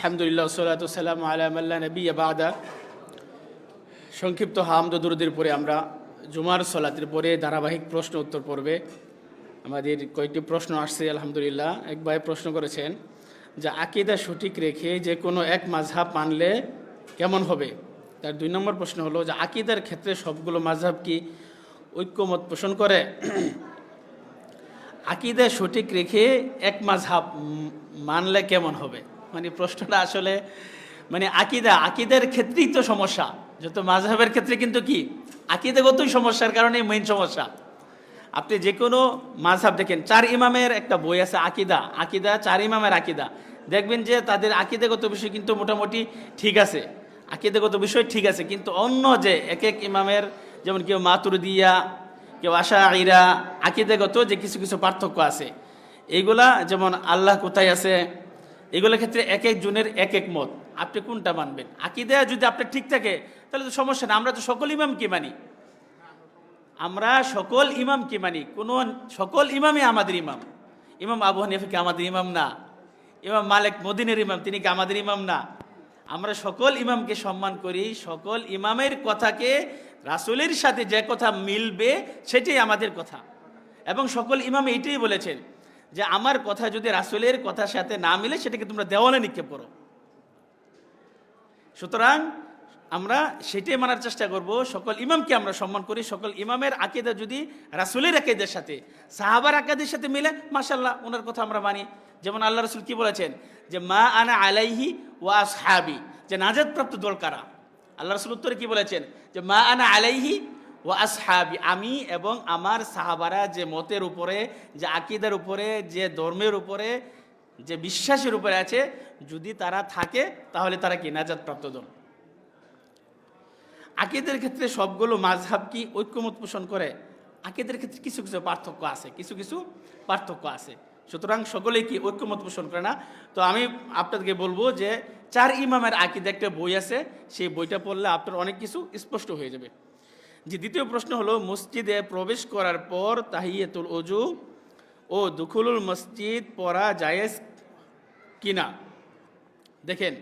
আলহামদুলিল্লাহ সাল্লাতু সাল্লাম আলামাল্লা নবী বাদা। সংক্ষিপ্ত হামদ দুরুদের পরে আমরা জুমার সলাতের পরে ধারাবাহিক প্রশ্ন উত্তর পড়বে আমাদের কয়েকটি প্রশ্ন আসছে, আলহামদুলিল্লাহ। এক ভাই প্রশ্ন করেছেন যে, আকিদা সঠিক রেখে যে কোনো এক মাঝহাব মানলে কেমন হবে? তার দুই নম্বর প্রশ্ন হলো যে, আকিদার ক্ষেত্রে সবগুলো মাঝহাব কি ঐক্যমত পোষণ করে? আকিদা সঠিক রেখে এক মাঝহাব মানলে কেমন হবে? মানে প্রশ্নটা আসলে মানে আকিদা, আকিদের ক্ষেত্রেই তো সমস্যা। যত মাঝহাবের ক্ষেত্রে কিন্তু কি? আকিদাগতই সমস্যার কারণে মেইন সমস্যা। আপনি যে কোনো মাঝহাব দেখেন, চার ইমামের একটা বই আছে আকিদা আকিদা, চার ইমামের আকিদা। দেখবেন যে তাদের আকিদাগত বিষয় কিন্তু মোটামুটি ঠিক আছে। আকিদাগত বিষয় ঠিক আছে, কিন্তু অন্য যে এক এক ইমামের, যেমন কেউ মাতুরদিয়া, কেউ আশা আইরা আকিদাগত যে কিছু কিছু পার্থক্য আছে। এইগুলা যেমন আল্লাহ কোথায় আছে এগুলোর ক্ষেত্রে এক এক জনের এক এক মত। আপনি কোনটা মানবেন? আকিদা যদি আপনার ঠিক থাকে, তাহলে তো সমস্যা না। আমরা তো সকল ইমাম কি মানি। আমরা সকল ইমাম কি মানি। কোন সকল ইমামই আমাদের ইমাম। ইমাম আবু হানিফা কি আমাদের ইমাম না? ইমাম মালিক মদিনের ইমাম, তিনি কি আমাদের ইমাম না? আমরা সকল ইমামকে সম্মান করি, সকল ইমামের কথাকে রাসুলের সাথে যে কথা মিলবে, সেটাই আমাদের কথা। এবং সকল ইমাম এইটাই বলেছেন যে আমার কথা যদি রাসুলের কথার সাথে না মিলে, সেটাকে তোমরা দেওয়ালে নিক্ষেপ করো। সুতরাং আমরা সেটাই মানার চেষ্টা করব। সকল ইমামকে আমরা সম্মান করি। সকল ইমামের আকিদা যদি রাসুলের আকিদের সাথে, সাহাবার আকাদের সাথে মিলে মাসাল্লাহ ওনার কথা আমরা মানি। যেমন আল্লাহ রসুল কি বলেছেন? যে মা আনা আলাইহি ওয়া আসহাবি, যে নাজাদপ্রাপ্ত দল কারা? আল্লাহ রসুল উত্তরে কি বলেছেন? যে মা আনা আলাইহি ওয়া আসহাবি আমি এবং আমার সাহাবারা যে মতের উপরে, যে আকিদার উপরে, যে ধর্মের উপরে, যে বিশ্বাসের উপরে আছে, যদি তারা থাকে, তাহলে তারা কি নাজাদপ্রাপ্ত দল আকিদের ক্ষেত্রে সবগুলো মাঝহাব কি ঐক্যমত পোষণ করে? আকিদের ক্ষেত্রে কিছু কিছু পার্থক্য আছে, কিছু কিছু পার্থক্য আছে। সুতরাং সকলেই কি ঐক্যমত পোষণ করে না? তো আমি আপনাদেরকে বলব যে, চার ইমামের আকিদে একটা বই আছে, সেই বইটা পড়লে আপনার অনেক কিছু স্পষ্ট হয়ে যাবে। যে দ্বিতীয় প্রশ্ন হলো, মসজিদে প্রবেশ করার পর তাহিয়াতুল অজু ও দুখুলুল মসজিদ পড়া জায়েজ কিনা? দেখেন,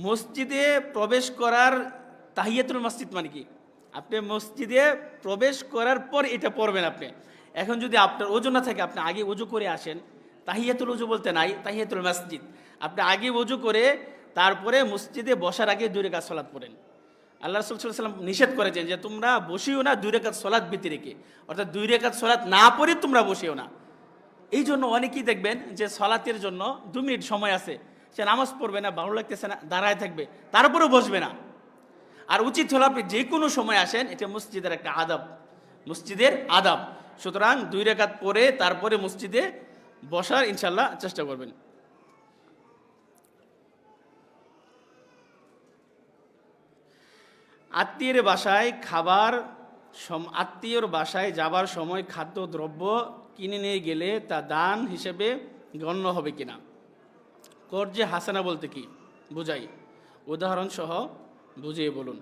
মসজিদে প্রবেশ করার তাহিয়াতুল মসজিদ মানে কি? আপনি মসজিদে প্রবেশ করার পর এটা পড়বেন আপনি। এখন যদি আপনার ওজু না থাকে, আপনি আগে উজু করে আসেন। তাহিয়াতুল উজু বলতে নাই, তাহিয়াতুল মসজিদ। আপনি আগে উজু করে তারপরে মসজিদে বসার আগে দুই রেখা সলাৎ পড়েন। আল্লাহ রসুল সাল্লাম নিষেধ করেছেন যে তোমরা বসিও না দুই রেখাত সলাৎ বিতি রেখে। অর্থাৎ দুই রেখাত সলাৎ না পড়ে তোমরা বসিও না। এই জন্য অনেকেই দেখবেন যে সলাতের জন্য দু মিনিট সময় আছে। সে নামাজ পড়বে না, ভালো লাগতেছে না, দাঁড়ায় থাকবে, তারপরেও বসবে না। আর উচিত হলো আপনি যে কোনো সময় আসেন, এটা মসজিদের একটা আদাব। মসজিদের আদাব। সুতরাং দুই রেখাত পরে তারপরে মসজিদে বসার ইনশাল্লাহ চেষ্টা করবেন। আত্মীয়ের বাসায় খাবার আত্মীয়র বাসায় যাবার সময় খাদ্যদ্রব্য কিনে নিয়ে গেলে তা দান হিসেবে গণ্য হবে কিনা? কর্জে হাসানা বলতে কি? বুঝাই। উদাহরণ সহ বুঝিয়ে বলুন।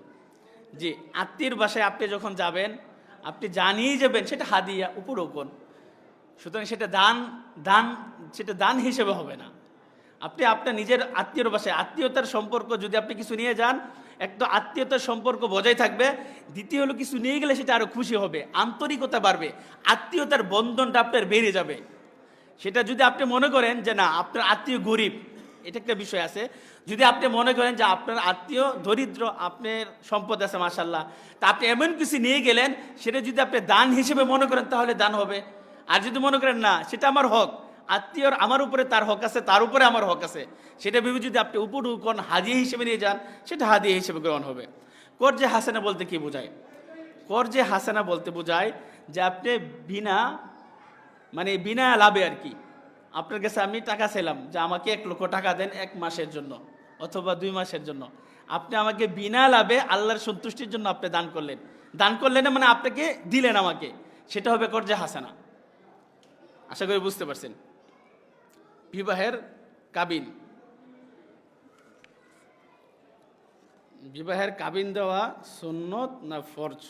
যে আত্মীয়ের বাসায় আপনি যখন যাবেন, আপনি জানিয়ে যাবেন সেটা হাদিয়া উপরোপণ সুতরাং সেটা দান দান, সেটা দান হিসেবে হবে না। আপনি আপনার নিজের আত্মীয়র বাসায় আত্মীয়তার সম্পর্ক যদি আপনি কিছু নিয়ে যান একটা আত্মীয়তার সম্পর্ক বজায় থাকবে, দ্বিতীয় হলো কিছু নিয়ে গেলে সেটা আরও খুশি হবে, আন্তরিকতা বাড়বে, আত্মীয়তার বন্ধনটা আপনার বেড়ে যাবে। সেটা যদি আপনি মনে করেন যে না, আপনার আত্মীয় গরিব, এটা একটা বিষয় আছে। যদি আপনি মনে করেন যে আপনার আত্মীয় দরিদ্র, আপনার সম্পদ আছে মাসাল্লাহ তা আপনি এমন কিছু নিয়ে গেলেন, সেটা যদি আপনি দান হিসেবে মনে করেন, তাহলে দান হবে। আর যদি মনে করেন না, সেটা আমার হক আত্মীয়র আমার উপরে তার হক আছে, তার উপরে আমার হক আছে। সেটা ভেবে যদি আপনি উপরুকন হাদিয়ে হিসেবে নিয়ে যান, সেটা হাদিয়ে হিসেবে গ্রহণ হবে। কর্জে হাসানা বলতে কি বোঝায়? কর্জে হাসানা বলতে বোঝায় যে আপনি বিনা মানে বিনা লাভে আর কি, আপনার কাছে আমি টাকা চাইলাম যে আমাকে এক লক্ষ টাকা দেন এক মাসের জন্য অথবা দুই মাসের জন্য। আপনি আমাকে বিনা লাভে আল্লাহর সন্তুষ্টির জন্য আপনি দান করলেন। দান করলেন মানে আপনাকে দিলেন আমাকে। সেটা হবে কর্জে হাসানা। আশা করি বুঝতে পারছেন। বিবাহের কাবিন। বিবাহের কাবিন দেওয়া সুন্নত না ফরজ?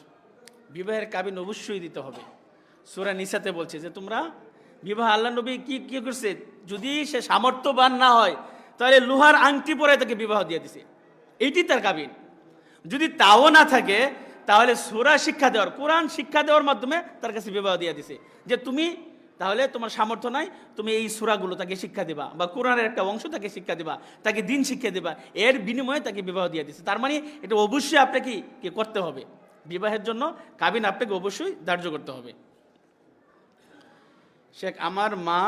বিবাহের কাবিন অবশ্যই দিতে হবে। সুরা নিসাতে বলছে যে, তোমরা বিবাহ আল্লাহ নবী কি কি করছে? যদি সে সামর্থ্যবান না হয়, তাহলে লোহার আংটি পরে তাকে বিবাহ দিয়ে দিছে। এইটি তার কাবিন। যদি তাও না থাকে, তাহলে সুরা শিক্ষা দেওয়ার, কোরআন শিক্ষা দেওয়ার মাধ্যমে তার কাছে বিবাহ দিয়ে দিছে। যে তুমি তাহলে তোমার সামর্থ্য নাই, তুমি এই সুরাগুলো তাকে শিক্ষা দিবা বা কোরআনের একটা অংশ তাকে শিক্ষা দিবা, তাকে দিন শিক্ষা দিবা, এর বিনিময়ে তাকে বিবাহ দিয়ে দিছে। তার মানে এটা অবশ্যই আপনাকে কি করতে হবে? বিবাহের জন্য কাবিন আপনাকে অবশ্যই ধার্য করতে হবে। শেখ, আমার মা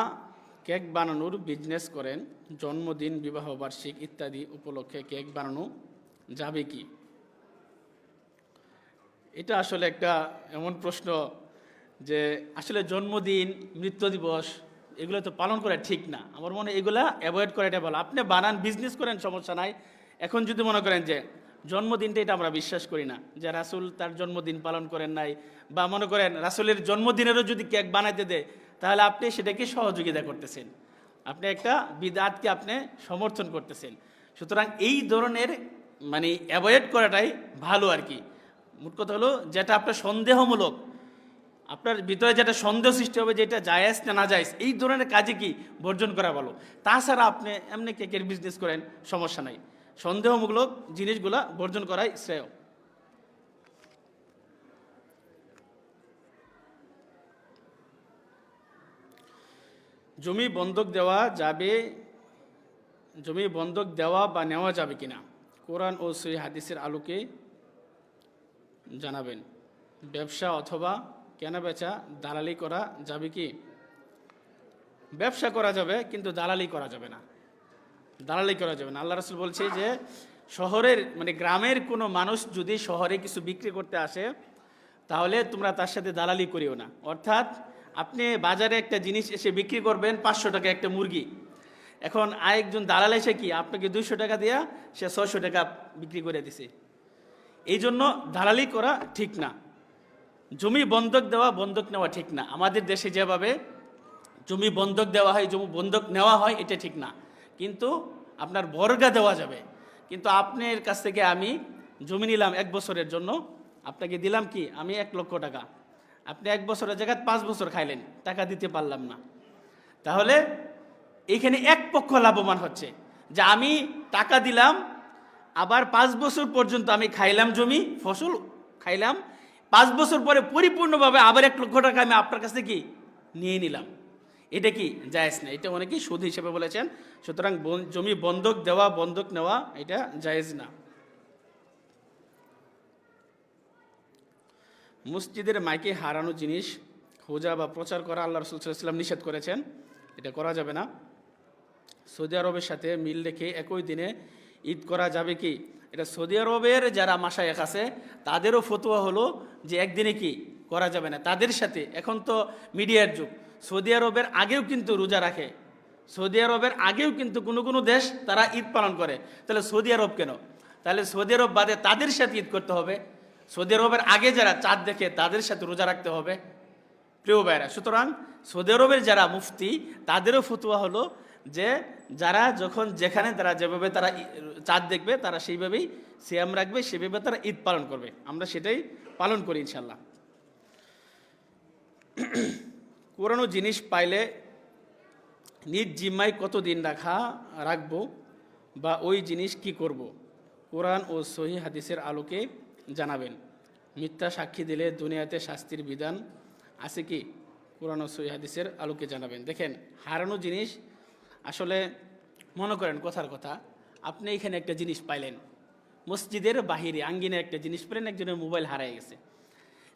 কেক বানানোর বিজনেস করেন, জন্মদিন, বিবাহ, বার্ষিক ইত্যাদি উপলক্ষে কেক বানানো যাবে কি? এটা আসলে একটা এমন প্রশ্ন যে আসলে জন্মদিন, মৃত্যু দিবস, এগুলো তো পালন করা ঠিক না। আমার মনে এগুলা অ্যাভয়েড করাটা ভালো। আপনি বানান বিজনেস করেন, সমস্যা নাই। এখন যদি মনে করেন যে জন্মদিনটা এটা আমরা বিশ্বাস করি না, যে রাসুল তার জন্মদিন পালন করেন নাই, বা মনে করেন রাসুলের জন্মদিনেরও যদি কেক বানাইতে দেয়, তাহলে আপনি সেটাকে সহযোগিতা করতেছেন। আপনি একটা বিদাতকে আপনি সমর্থন করতেছেন। সুতরাং এই ধরনের মানে অ্যাভয়েড করাটাই ভালো আর কি। মোট কথা হলো, যেটা আপনার সন্দেহমূলক আপনার ভিতরে যেটা সন্দেহ সৃষ্টি হবে যেটা জায়েজ না না জায়েজ, এই ধরনের কাজে কি বর্জন করা ভালো? তাছাড়া আপনি এমনি কেকের বিজনেস করেন, সমস্যা নাই। সন্দেহমূলক জিনিসগুলা বর্জন করাই শ্রেয়। জমি বন্ধক দেওয়া যাবে, জমি বন্ধক দেওয়া বা নেওয়া যাবে কিনা? কোরআন ও সই হাদিসের আলোকে জানাবেন। ব্যবসা অথবা কেনা বেচা, দালালি করা যাবে কি? ব্যবসা করা যাবে, কিন্তু দালালি করা যাবে না। দালালি করা যাবে না। আল্লাহ রসুল বলছে যে, শহরের মানে গ্রামের কোনো মানুষ যদি শহরে কিছু বিক্রি করতে আসে, তাহলে তোমরা তার সাথে দালালি করিও না। অর্থাৎ আপনি বাজারে একটা জিনিস এসে বিক্রি করবেন, পাঁচশো টাকা একটা মুরগি। এখন আরেকজন দালাল এসে কি, আপনাকে দুইশো টাকা দেয়া সে ছশো টাকা বিক্রি করে দিছে। এই জন্য দালালি করা ঠিক না। জমি বন্ধক দেওয়া, বন্ধক নেওয়া ঠিক না। আমাদের দেশে যেভাবে জমি বন্ধক দেওয়া হয়, জমি বন্ধক নেওয়া হয়, এটা ঠিক না। কিন্তু আপনার বর্গা দেওয়া যাবে। কিন্তু আপনার কাছ থেকে আমি জমি নিলাম এক বছরের জন্য, আপনাকে দিলাম কি? আমি এক লক্ষ টাকা। আপনি এক বছরের জায়গায় পাঁচ বছর খাইলেন, টাকা দিতে পারলাম না। তাহলে এখানে এক পক্ষ লাভবান হচ্ছে যে আমি টাকা দিলাম, আবার পাঁচ বছর পর্যন্ত আমি খাইলাম জমি, ফসল খাইলাম পাঁচ বছর পরে পরিপূর্ণভাবে আবার এক লক্ষ টাকা আমি আপনার কাছ কি নিয়ে নিলাম। এটা কি? জায়েজ না। এটা অনেকেই সুদ হিসেবে বলেছেন। সুতরাং জমি বন্ধক দেওয়া, বন্ধক নেওয়া, এটা জায়েজ না। মসজিদের মাইকে হারানো জিনিস, খোঁজা বা প্রচার করা আল্লাহ রসুল সাল্লাম নিষেধ করেছেন। এটা করা যাবে না। সৌদি আরবের সাথে মিল রেখে একই দিনে ঈদ করা যাবে কি? এটা সৌদি আরবের যারা মাসায়েক আছে, তাদেরও ফতোয়া হলো যে একদিনে কি করা যাবে না। তাদের সাথে, এখন তো মিডিয়ার যুগ, সৌদি আরবের আগেও কিন্তু রোজা রাখে। সৌদি আরবের আগেও কিন্তু কোনো কোনো দেশ তারা ঈদ পালন করে। তাহলে সৌদি আরব কেন? তাহলে সৌদি আরব বাদে তাদের সাথে ঈদ করতে হবে। সৌদি আরবের আগে যারা চাঁদ দেখে, তাদের সাথে রোজা রাখতে হবে। প্রিয় ভাইরা সুতরাং সৌদি আরবের যারা মুফতি, তাদেরও ফতুয়া হলো যে যারা যখন যেখানে তারা যেভাবে তারা চাঁদ দেখবে, তারা সেইভাবেই সিয়াম রাখবে, সেভাবে তারা ঈদ পালন করবে। আমরা সেটাই পালন করি ইনশাল্লাহ পুরানো জিনিস পাইলে নিজ জিম্মায় কত দিন রাখা, রাখব বা ওই জিনিস কি করব। কোরআন ও সহি হাদিসের আলোকে জানাবেন। মিথ্যা সাক্ষী দিলে দুনিয়াতে শাস্তির বিধান আছে কি? কোরআন ও সহি হাদিসের আলোকে জানাবেন। দেখেন, হারানো জিনিস আসলে মনে করেন কথার কথা, আপনি এখানে একটা জিনিস পাইলেন। মসজিদের বাহিরে আঙ্গিনে একটা জিনিস পেলেন, একজনের মোবাইল হারায় গেছে।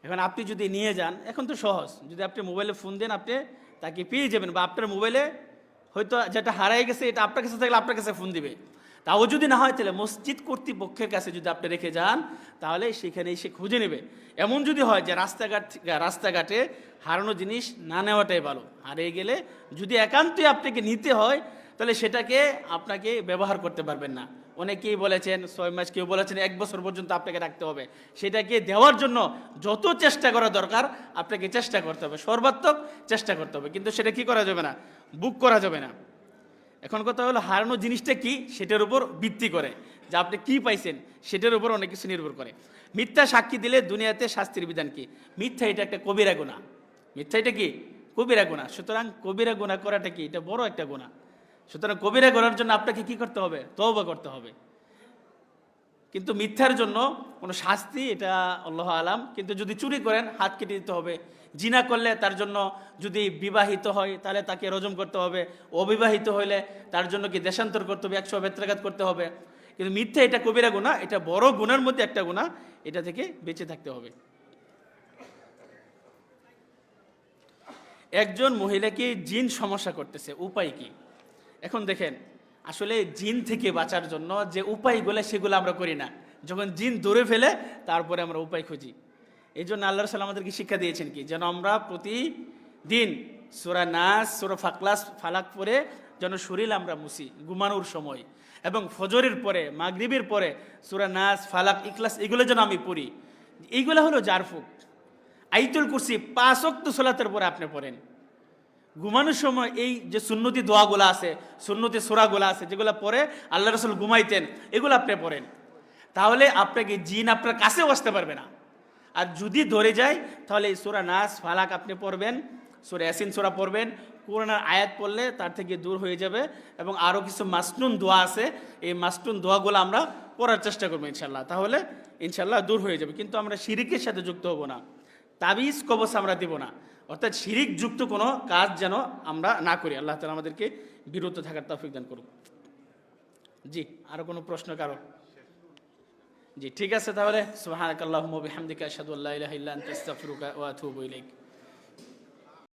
এখন আপনি যদি নিয়ে যান, এখন তো সহজ। যদি আপনি মোবাইলে ফোন দেন, আপনি তাকে পেয়ে যাবেন বা আপনার মোবাইলে হয়তো যেটা হারাই গেছে, এটা আপনার কাছে থাকলে আপনার কাছে ফোন দিবে। তাও যদি না হয়, তাহলে মসজিদ কর্তৃপক্ষের কাছে যদি আপনি রেখে যান, তাহলে সেখানে এসে খুঁজে নেবে। এমন যদি হয় যে রাস্তাঘাট, রাস্তাঘাটে হারানো জিনিস না নেওয়াটাই ভালো। হারিয়ে গেলে যদি একান্তই আপনাকে নিতে হয়, তাহলে সেটাকে আপনাকে ব্যবহার করতে পারবেন না। অনেকেই বলেছেন, ছয় মাস কেউ বলেছেন, এক বছর পর্যন্ত আপনাকে রাখতে হবে। সেটাকে দেওয়ার জন্য যত চেষ্টা করা দরকার, আপনাকে চেষ্টা করতে হবে। সর্বাত্মক চেষ্টা করতে হবে। কিন্তু সেটা কি করা যাবে না? বুক করা যাবে না। এখন কথা হলো হারানো জিনিসটা কি? সেটার উপর ভিত্তি করে। যে আপনি কি পাইছেন, সেটার উপর অনেক কিছু নির্ভর করে। মিথ্যা সাক্ষী দিলে দুনিয়াতে শাস্তির বিধান কি? মিথ্যা এটা একটা কবিরা গুণা। মিথ্যা এটা কি? কবিরা গুণা। সুতরাং কবিরা গুণা করাটা কি? এটা বড় একটা গুণা। সুতরাং কবিরা গোনার জন্য আপনাকে কি করতে হবে? তওবা করতে হবে। কিন্তু মিথ্যার জন্য কোনো শাস্তি, এটা আল্লাহ আলাম। কিন্তু যদি চুরি করেন, হাত কেটে দিতে হবে। জিনা করলে তার জন্য যদি বিবাহিত হয়, তাহলে তাকে রজম করতে হবে। অবিবাহিত হইলে তার জন্য কি দেশান্তর করতে হবে, একশো বেত্রাঘাত করতে হবে। কিন্তু মিথ্যা এটা কবিরা গুণা এটা বড় গুণার মধ্যে একটা গুণা এটা থেকে বেঁচে থাকতে হবে। একজন মহিলাকে জিন সমস্যা করতেছে, উপায় কি? এখন দেখেন আসলে জিন থেকে বাঁচার জন্য যে উপায়গুলো সেগুলো আমরা করি না। যখন জিন দূরে ফেলে, তারপরে আমরা উপায় খুঁজি। এই জন্য আল্লাহ সাল্লাম আমাদেরকে শিক্ষা দিয়েছেন কি? যেন আমরা প্রতিদিন সুরা নাস, সুরা ফাকলাস ফালাক পরে যেন শরীর আমরা মুছি, ঘুমানোর সময়। এবং ফজরের পরে, মাগরিবের পরে সুরা নাস, ফালাক ইকলাস এগুলো যেন আমি পড়ি। এইগুলো হলো জারফুক। আইতুল কুরসি পাঁচ অক্ত সোলাতের পরে আপনি পড়েন। ঘুমানোর সময় এই যে সুন্নতি দোয়াগুলো আছে, সুন্নতি সোরাগুলো আছে, যেগুলো পরে আল্লাহ রসুল ঘুমাইতেন, এগুলো আপনি পড়েন। তাহলে আপনাকে জিন আপনার কাছেও আসতে পারবে না। আর যদি ধরে যায়, তাহলে এই সোরা নাস, ফালাক আপনি পড়বেন, সোরা ইয়াসিন সোরা পড়বেন কোরআনার আয়াত পড়লে তার থেকে দূর হয়ে যাবে এবং আরও কিছু মাসনুন দোয়া আছে, এই মাসনুন দোয়াগুলো আমরা পড়ার চেষ্টা করব ইনশাল্লাহ তাহলে ইনশাল্লাহ দূর হয়ে যাবে, কিন্তু আমরা শিরিকের সাথে যুক্ত হব না। তাবিজ কবচ আমরা দেব না। অর্থাৎ শিরিক যুক্ত কোনো কাজ যেন আমরা না করি। আল্লাহ তালা আমাদেরকে বিরত থাকার তৌফিক দান করুক। জি, আরও কোনো প্রশ্ন কারও? জি, ঠিক আছে তাহলে। সুবহানাকাল্লাহুম্মা ওয়া বিহামদিকা আশহাদু আল্লা ইলাহা ইল্লা আনতা, আস্তাগফিরুকা ওয়া আতুবু ইলাইক।